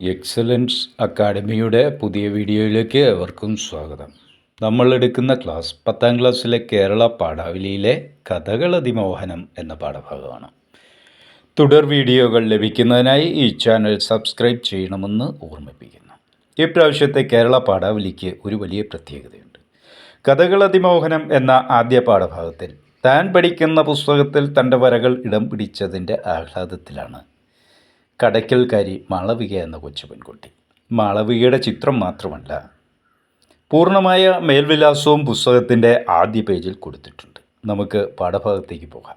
Excellence അക്കാഡമിയുടെ പുതിയ വീഡിയോയിലേക്ക് ഏവർക്കും സ്വാഗതം. നമ്മൾ എടുക്കുന്ന ക്ലാസ് പത്താം ക്ലാസ്സിലെ കേരള പാഠാവലിയിലെ കഥകൾ അതിമോഹനം എന്ന പാഠഭാഗമാണ്. തുടർ വീഡിയോകൾ ലഭിക്കുന്നതിനായി ഈ ചാനൽ സബ്സ്ക്രൈബ് ചെയ്യണമെന്ന് ഓർമ്മിപ്പിക്കുന്നു. ഇപ്രാവശ്യത്തെ കേരള പാഠാവലിക്ക് ഒരു വലിയ പ്രത്യേകതയുണ്ട്. കഥകൾ അതിമോഹനം എന്ന ആദ്യ പാഠഭാഗത്തിൽ താൻ പഠിക്കുന്ന പുസ്തകത്തിൽ തന്റെ വരകൾ ഇടം പിടിച്ചതിന്റെ ആഹ്ലാദത്തിലാണ് കടയ്ക്കൽക്കാരി മാളവിക എന്ന കൊച്ചു പെൺകുട്ടി. മാളവികയുടെ ചിത്രം മാത്രമല്ല പൂർണമായ മേൽവിലാസവും പുസ്തകത്തിന്റെ ആദ്യ പേജിൽ കൊടുത്തിട്ടുണ്ട്. നമുക്ക് പാഠഭാഗത്തേക്ക് പോകാം.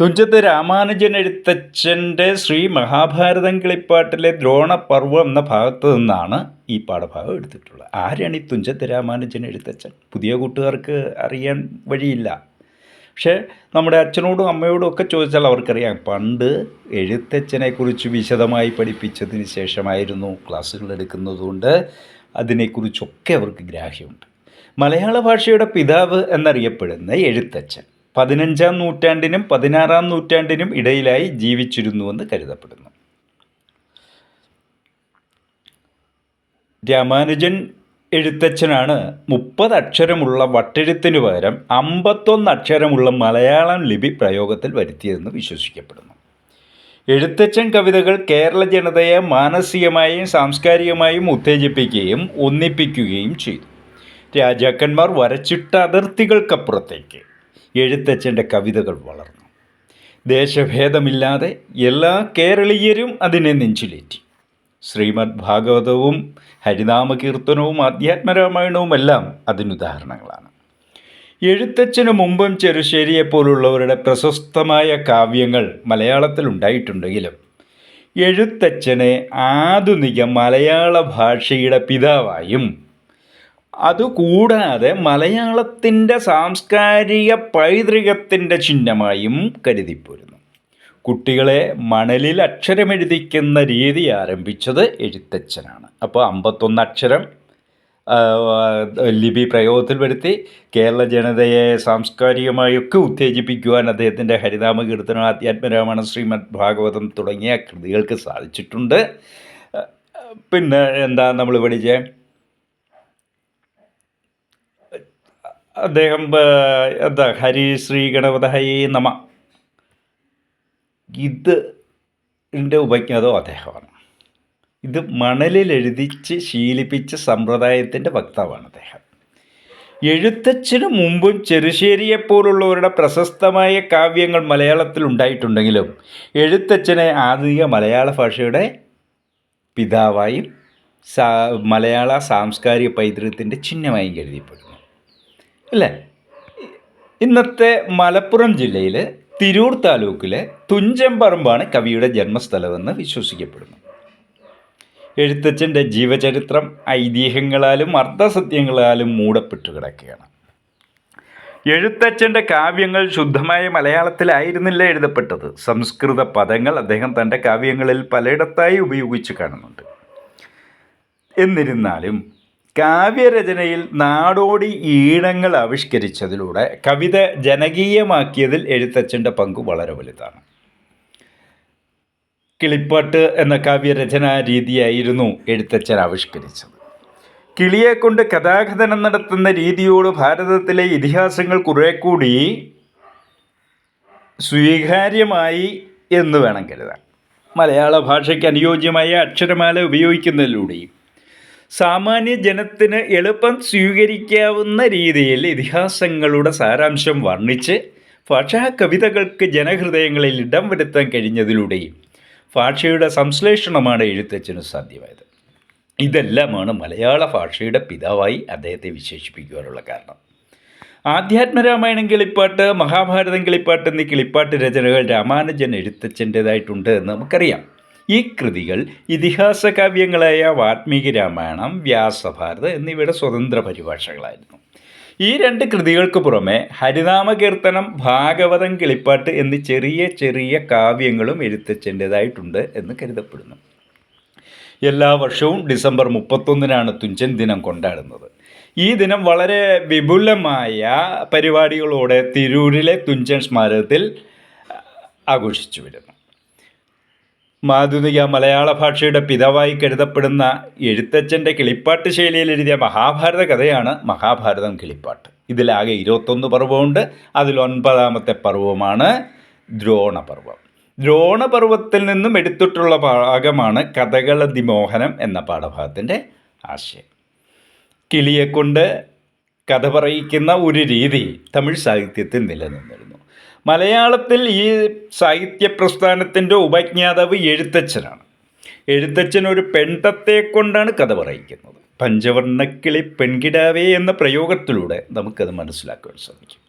തുഞ്ചത്ത് രാമാനുജൻ എഴുത്തച്ഛന്റെ ശ്രീ മഹാഭാരതം കിളിപ്പാട്ടിലെ ദ്രോണപർവം എന്ന ഭാഗത്തു നിന്നാണ് ഈ പാഠഭാഗം എടുത്തിട്ടുള്ളത്. ആരാണ് ഈ തുഞ്ചത്ത് രാമാനുജൻ എഴുത്തച്ഛൻ പുതിയ കൂട്ടുകാർക്ക് അറിയാൻ വഴിയില്ല. പക്ഷേ നമ്മുടെ അച്ഛനോടും അമ്മയോടും ഒക്കെ ചോദിച്ചാൽ അവർക്കറിയാം പണ്ട് എഴുത്തച്ഛനെക്കുറിച്ച് വിശദമായി പഠിപ്പിച്ചതിന് ശേഷമായിരുന്നു ക്ലാസ്സുകൾ എടുക്കുന്നതുകൊണ്ട് അതിനെക്കുറിച്ചൊക്കെ അവർക്ക് ഗ്രാഹ്യമുണ്ട്. മലയാള ഭാഷയുടെ പിതാവ് എന്നറിയപ്പെടുന്ന എഴുത്തച്ഛൻ പതിനഞ്ചാം നൂറ്റാണ്ടിനും പതിനാറാം നൂറ്റാണ്ടിനും ഇടയിലായി ജീവിച്ചിരുന്നുവെന്ന് കരുതപ്പെടുന്നു. രാമാനുജൻ എഴുത്തച്ഛനാണ്. മുപ്പത് അക്ഷരമുള്ള വട്ടെഴുത്തിന് പകരം അമ്പത്തൊന്ന് അക്ഷരമുള്ള മലയാളം ലിപി പ്രയോഗത്തിൽ വരുത്തിയതെന്ന് വിശ്വസിക്കപ്പെടുന്നു. എഴുത്തച്ഛൻ കവിതകൾ കേരള ജനതയെ മാനസികമായും സാംസ്കാരികമായും ഉത്തേജിപ്പിക്കുകയും ഒന്നിപ്പിക്കുകയും ചെയ്തു. രാജാക്കന്മാർ വരച്ചിട്ട അതിർത്തികൾക്കപ്പുറത്തേക്ക് എഴുത്തച്ഛന്റെ കവിതകൾ വളർന്നു. ദേശഭേദമില്ലാതെ എല്ലാ കേരളീയരും അതിനെ നെഞ്ചിലേറ്റി. ശ്രീമദ് ഭാഗവതവും ഹരിനാമകീർത്തനവും അധ്യാത്മരാമായണവുമെല്ലാം അതിനുദാഹരണങ്ങളാണ്. എഴുത്തച്ഛന് മുമ്പും ചെറുശ്ശേരിയെപ്പോലുള്ളവരുടെ പ്രശസ്തമായ കാവ്യങ്ങൾ മലയാളത്തിൽ ഉണ്ടായിട്ടുണ്ടെങ്കിലും എഴുത്തച്ഛനെ ആധുനിക മലയാള ഭാഷയുടെ പിതാവായും അതുകൂടാതെ മലയാളത്തിന്റെ സാംസ്കാരിക പൈതൃകത്തിന്റെ ചിഹ്നമായും കരുതിപ്പോരുന്നു. കുട്ടികളെ മണലിൽ അക്ഷരമെഴുതിക്കുന്ന രീതി ആരംഭിച്ചത് എഴുത്തച്ഛനാണ്. അപ്പോൾ അമ്പത്തൊന്ന് അക്ഷരം ലിപി പ്രയോഗത്തിൽ വരുത്തി കേരള ജനതയെ സാംസ്കാരികമായൊക്കെ ഉത്തേജിപ്പിക്കുവാൻ അദ്ദേഹത്തിന്റെ ഹരിതാമ കീർത്തനം ആധ്യാത്മരാമായണം ശ്രീമദ് ഭാഗവതം തുടങ്ങിയ കൃതികൾക്ക് സാധിച്ചിട്ടുണ്ട്. പിന്നെ എന്താ നമ്മൾ പഠിച്ച അദ്ദേഹം എന്താ ഹരി ശ്രീ ഗണപതഹൈ നമ ഇത് ഇതിന്റെ ഉപജ്ഞാതം അദ്ദേഹമാണ്. ഇത് മണലിൽ എഴുതിച്ച് ശീലിപ്പിച്ച സമ്പ്രദായത്തിന്റെ വക്താവാണ് അദ്ദേഹം. എഴുത്തച്ഛന് മുമ്പും ചെറുശ്ശേരിയെപ്പോലുള്ളവരുടെ പ്രശസ്തമായ കാവ്യങ്ങൾ മലയാളത്തിൽ ഉണ്ടായിട്ടുണ്ടെങ്കിലും എഴുത്തച്ഛനെ ആധുനിക മലയാള ഭാഷയുടെ പിതാവായും സാ മലയാള സാംസ്കാരിക പൈതൃകത്തിന്റെ ചിഹ്നമായും കരുതിപ്പെടുന്നു. അല്ലേ? ഇന്നത്തെ മലപ്പുറം ജില്ലയിൽ തിരൂർ താലൂക്കിലെ തുഞ്ചമ്പറമ്പാണ് കവിയുടെ ജന്മസ്ഥലമെന്ന് വിശ്വസിക്കപ്പെടുന്നു. എഴുത്തച്ഛന്റെ ജീവചരിത്രം ഐതിഹ്യങ്ങളാലും അർദ്ധസത്യങ്ങളാലും മൂടപ്പെട്ടു കിടക്കുകയാണ്. എഴുത്തച്ഛന്റെ കാവ്യങ്ങൾ ശുദ്ധമായ മലയാളത്തിലായിരുന്നില്ല എഴുതപ്പെട്ടത്. സംസ്കൃത പദങ്ങൾ അദ്ദേഹം തന്റെ കാവ്യങ്ങളിൽ പലയിടത്തായി ഉപയോഗിച്ച് കാണുന്നുണ്ട്. എന്നിരുന്നാലും കാവ്യരചനയിൽ നാടോടി ഈണങ്ങൾ ആവിഷ്കരിച്ചതിലൂടെ കവിത ജനകീയമാക്കിയതിൽ എഴുത്തച്ഛന്റെ പങ്ക് വളരെ വലുതാണ്. കിളിപ്പാട്ട് എന്ന കാവ്യരചനാ രീതിയായിരുന്നു എഴുത്തച്ഛൻ ആവിഷ്കരിച്ചത്. കിളിയെക്കൊണ്ട് കഥാകഥനം നടത്തുന്ന രീതിയോട് ഭാരതത്തിലെ ഇതിഹാസങ്ങൾ കുറെ കൂടി സ്വീകാര്യമായി എന്ന് വേണം കരുതാൻ. മലയാള ഭാഷയ്ക്ക് അനുയോജ്യമായ അക്ഷരമാല ഉപയോഗിക്കുന്നതിലൂടെയും സാമാന്യ ജനത്തിന് എളുപ്പം സ്വീകരിക്കാവുന്ന രീതിയിൽ ഇതിഹാസങ്ങളുടെ സാരാംശം വർണിച്ച് ഭാഷാ കവിതകൾക്ക് ജനഹൃദയങ്ങളിൽ ഇടം വരുത്താൻ കഴിഞ്ഞതിലൂടെയും ഭാഷയുടെ സംശ്ലേഷണമാണ് എഴുത്തച്ഛന് സാധ്യമായത്. ഇതെല്ലാമാണ് മലയാള ഭാഷയുടെ പിതാവായി അദ്ദേഹത്തെ വിശേഷിപ്പിക്കുവാനുള്ള കാരണം. ആധ്യാത്മരാമായണം കിളിപ്പാട്ട് മഹാഭാരതം കിളിപ്പാട്ട് എന്നീ കിളിപ്പാട്ട് രചനകൾ രാമാനുജൻ എഴുത്തച്ഛന്റേതായിട്ടുണ്ട് എന്ന് നമുക്കറിയാം. ഈ കൃതികൾ ഇതിഹാസ കാവ്യങ്ങളായ വാത്മീകി രാമായണം വ്യാസഭാരത് എന്നിവയുടെ സ്വതന്ത്ര പരിഭാഷകളായിരുന്നു. ഈ രണ്ട് കൃതികൾക്ക് പുറമെ ഹരിനാമകീർത്തനം ഭാഗവതം കിളിപ്പാട്ട് എന്നീ ചെറിയ ചെറിയ കാവ്യങ്ങളും എഴുത്തച്ഛന്റേതായിട്ടുണ്ട് എന്ന് കരുതപ്പെടുന്നു. എല്ലാ വർഷവും ഡിസംബർ മുപ്പത്തൊന്നിനാണ് തുഞ്ചൻ ദിനം കൊണ്ടാടുന്നത്. ഈ ദിനം വളരെ വിപുലമായ പരിപാടികളോടെ തിരൂരിലെ തുഞ്ചൻ സ്മാരകത്തിൽ ആഘോഷിച്ചു വരുന്നു മാധുനിക മലയാള ഭാഷയുടെ പിതാവായി കരുതപ്പെടുന്ന എഴുത്തച്ഛന്റെ കിളിപ്പാട്ട് ശൈലിയിൽ എഴുതിയ മഹാഭാരത കഥയാണ് മഹാഭാരതം കിളിപ്പാട്ട്. ഇതിലാകെ ഇരുപത്തൊന്ന് പർവമുണ്ട്. അതിൽ ഒൻപതാമത്തെ പർവമാണ് ദ്രോണപർവം ദ്രോണപർവത്തിൽ നിന്നും എടുത്തിട്ടുള്ള ഭാഗമാണ് കഥകളതിമോഹനം എന്ന പാഠഭാഗത്തിന്റെ ആശയം. കിളിയെക്കൊണ്ട് കഥ പറയിക്കുന്ന ഒരു രീതി തമിഴ് സാഹിത്യത്തിൽ നിലനിന്നിരുന്നു. മലയാളത്തിൽ ഈ സാഹിത്യ പ്രസ്ഥാനത്തിന്റെ ഉപജ്ഞാതാവ് എഴുത്തച്ഛനാണ്. എഴുത്തച്ഛൻ ഒരു പെൺതത്തെ കൊണ്ടാണ് കഥ പറയിക്കുന്നത്. പഞ്ചവർണക്കിളി പെൺകിടാവേ എന്ന പ്രയോഗത്തിലൂടെ നമുക്കത് മനസ്സിലാക്കുവാൻ സാധിക്കും.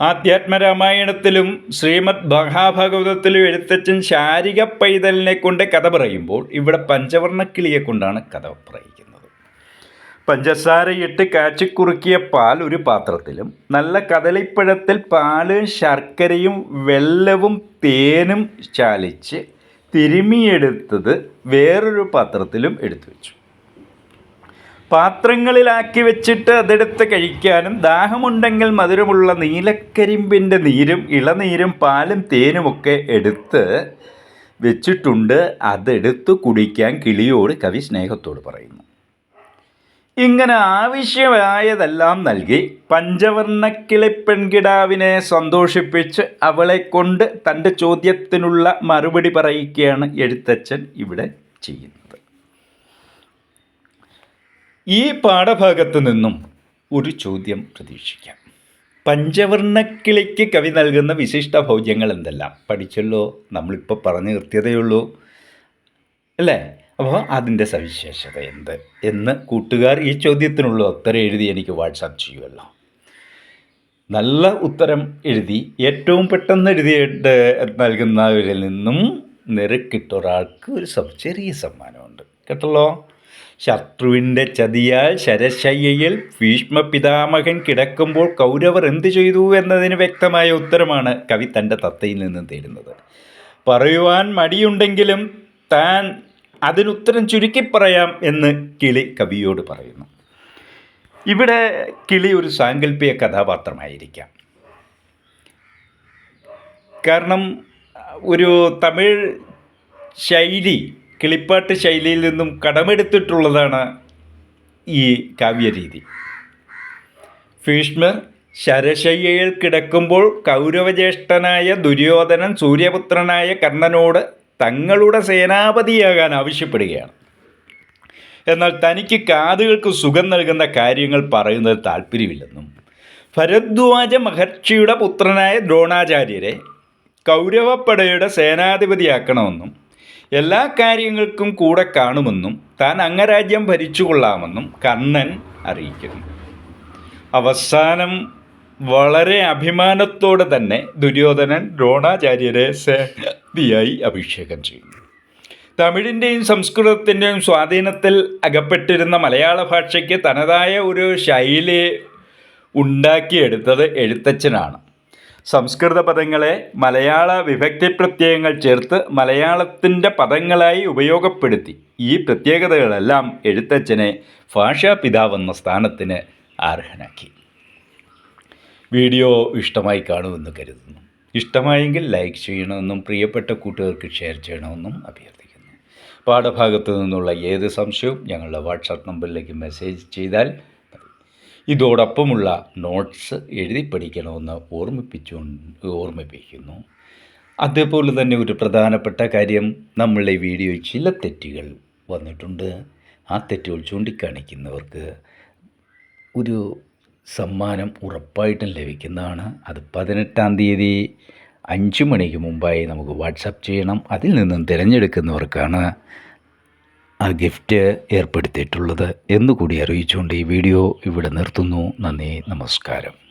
ആധ്യാത്മരാമായണത്തിലും ശ്രീമദ് മഹാഭാഗവതത്തിലും എഴുത്തച്ഛൻ ശാരിക പൈതലിനെ കൊണ്ട് കഥ പറയുമ്പോൾ ഇവിടെ പഞ്ചവർണക്കിളിയെ കൊണ്ടാണ് കഥ പറയുന്നത്. പഞ്ചസാരയിട്ട് കാച്ചിക്കുറുക്കിയ പാൽ ഒരു പാത്രത്തിലും നല്ല കദളിപ്പഴത്തിൽ പാൽ ശർക്കരയും വെള്ളവും തേനും ചാലിച്ച് തിരുമിയെടുത്തത് വേറൊരു പാത്രത്തിലും എടുത്തു വെച്ചു. പാത്രങ്ങളിലാക്കി വെച്ചിട്ട് അതെടുത്ത് കഴിക്കാനും ദാഹമുണ്ടെങ്കിൽ മധുരമുള്ള നീലക്കരിമ്പിന്റെ നീരും ഇളനീരും പാലും തേനുമൊക്കെ എടുത്ത് വെച്ചിട്ടുണ്ട്. അതെടുത്ത് കുടിക്കാൻ കിളിയോട് കവി സ്നേഹത്തോട് പറയുന്നു. ഇങ്ങനെ ആവശ്യമായതെല്ലാം നൽകി പഞ്ചവർണക്കിളി പെൺകിടാവിനെ സന്തോഷിപ്പിച്ച് അവളെ കൊണ്ട് തന്റെ ചോദ്യത്തിനുള്ള മറുപടി പറയുകയാണ് എഴുത്തച്ഛൻ ഇവിടെ ചെയ്യുന്നത്. ഈ പാഠഭാഗത്തു നിന്നും ഒരു ചോദ്യം പ്രതീക്ഷിക്കാം. പഞ്ചവർണക്കിളിക്ക് കവി നൽകുന്ന വിശിഷ്ട ഭൗജ്യങ്ങൾ എന്തെല്ലാം? പഠിച്ചല്ലോ നമ്മളിപ്പോൾ പറഞ്ഞു നിർത്തിയതേ ഉള്ളൂ അല്ലേ? അപ്പോൾ അതിന്റെ സവിശേഷത എന്ത്? എന്ന് കൂട്ടുകാർ ഈ ചോദ്യത്തിനുള്ള ഉത്തരം എഴുതി എനിക്ക് വാട്സാപ്പ് ചെയ്യുമല്ലോ നല്ല ഉത്തരം എഴുതി ഏറ്റവും പെട്ടെന്ന് എഴുതിയിട്ട് നൽകുന്നവരിൽ നിന്നും നിരക്കിട്ട ഒരാൾക്ക് ഒരു ചെറിയ സമ്മാനമുണ്ട്. കേട്ടല്ലോ? ശത്രുവിന്റെ ചതിയാൽ ശരശയ്യയിൽ ഭീഷ്മ പിതാമഹൻ കിടക്കുമ്പോൾ കൗരവർ എന്തു ചെയ്തു എന്നതിന് വ്യക്തമായ ഉത്തരമാണ് കവി തന്റെ തത്തയിൽ നിന്നും തേടുന്നത്. പറയുവാൻ മടിയുണ്ടെങ്കിലും താൻ അതിനുത്തരം ചുരുക്കി പറയാം എന്ന് കിളി കവിയോട് പറയുന്നു. ഇവിടെ കിളി ഒരു സാങ്കല്പിക കഥാപാത്രമായിരിക്കാം. കാരണം ഒരു തമിഴ് ശൈലി കിളിപ്പാട്ട് ശൈലിയിൽ നിന്നും കടമെടുത്തിട്ടുള്ളതാണ് ഈ കാവ്യരീതി. ഭീഷ്മർ ശരശയ്യയിൽ കിടക്കുമ്പോൾ കൗരവജ്യേഷ്ഠനായ ദുര്യോധനൻ സൂര്യപുത്രനായ കർണനോട് തങ്ങളുടെ സേനാപതിയാകാൻ ആവശ്യപ്പെടുകയാണ്. എന്നാൽ തനിക്ക് കാതുകൾക്ക് സുഖം നൽകുന്ന കാര്യങ്ങൾ പറയുന്നത് താല്പര്യമില്ലെന്നും ഭരദ്വാജ മഹർഷിയുടെ പുത്രനായ ദ്രോണാചാര്യരെ കൗരവപ്പടയുടെ സേനാധിപതിയാക്കണമെന്നും എല്ലാ കാര്യങ്ങൾക്കും കൂടെ കാണുമെന്നും താൻ അംഗരാജ്യം ഭരിച്ചുകൊള്ളാമെന്നും കണ്ണൻ അറിയിക്കുന്നു. അവസാനം വളരെ അഭിമാനത്തോടെ തന്നെ ദുര്യോധനൻ ദ്രോണാചാര്യരെ സേനാധിയായി അഭിഷേകം ചെയ്യുന്നു. തമിഴിന്റെയും സംസ്കൃതത്തിന്റെയും സ്വാധീനത്തിൽ അകപ്പെട്ടിരുന്ന മലയാള ഭാഷയ്ക്ക് തനതായ ഒരു ശൈലി ഉണ്ടാക്കിയെടുത്തത് എഴുത്തച്ഛനാണ്. സംസ്കൃത പദങ്ങളെ മലയാള വിഭക്തി പ്രത്യയങ്ങൾ ചേർത്ത് മലയാളത്തിന്റെ പദങ്ങളായി ഉപയോഗപ്പെടുത്തി. ഈ പ്രത്യേകതകളെല്ലാം എഴുത്തച്ഛനെ ഭാഷാപിതാവെന്ന സ്ഥാനത്തിന് അർഹനാക്കി. വീഡിയോ ഇഷ്ടമായി കാണുമെന്ന് കരുതുന്നു. ഇഷ്ടമായെങ്കിൽ ലൈക്ക് ചെയ്യണമെന്നും പ്രിയപ്പെട്ട കൂട്ടുകാർക്ക് ഷെയർ ചെയ്യണമെന്നും അഭ്യർത്ഥിക്കുന്നു. പാഠഭാഗത്തു നിന്നുള്ള ഏത് സംശയവും ഞങ്ങളുടെ വാട്സാപ്പ് നമ്പറിലേക്ക് മെസ്സേജ് ചെയ്താൽ ഇതോടൊപ്പമുള്ള നോട്ട്സ് എഴുതി പഠിക്കണമെന്ന് ഓർമ്മിപ്പിച്ചു ഓർമ്മിപ്പിക്കുന്നു. അതേപോലെ തന്നെ ഒരു പ്രധാനപ്പെട്ട കാര്യം നമ്മളുടെ വീഡിയോയിൽ ചില തെറ്റുകൾ വന്നിട്ടുണ്ട്. ആ തെറ്റുകൾ ചൂണ്ടിക്കാണിക്കുന്നവർക്ക് ഒരു സമ്മാനം ഉറപ്പായിട്ടും ലഭിക്കുന്നതാണ്. അത് പതിനെട്ടാം തീയതി അഞ്ച് മണിക്ക് മുമ്പായി നമുക്ക് വാട്സപ്പ് ചെയ്യണം. അതിൽ നിന്നും തിരഞ്ഞെടുക്കുന്നവർക്കാണ് ആ ഗിഫ്റ്റ് ഏർപ്പെടുത്തിയിട്ടുള്ളത് എന്നുകൂടി അറിയിച്ചുകൊണ്ട് ഈ വീഡിയോ ഇവിടെ നിർത്തുന്നു. നന്ദി നമസ്കാരം.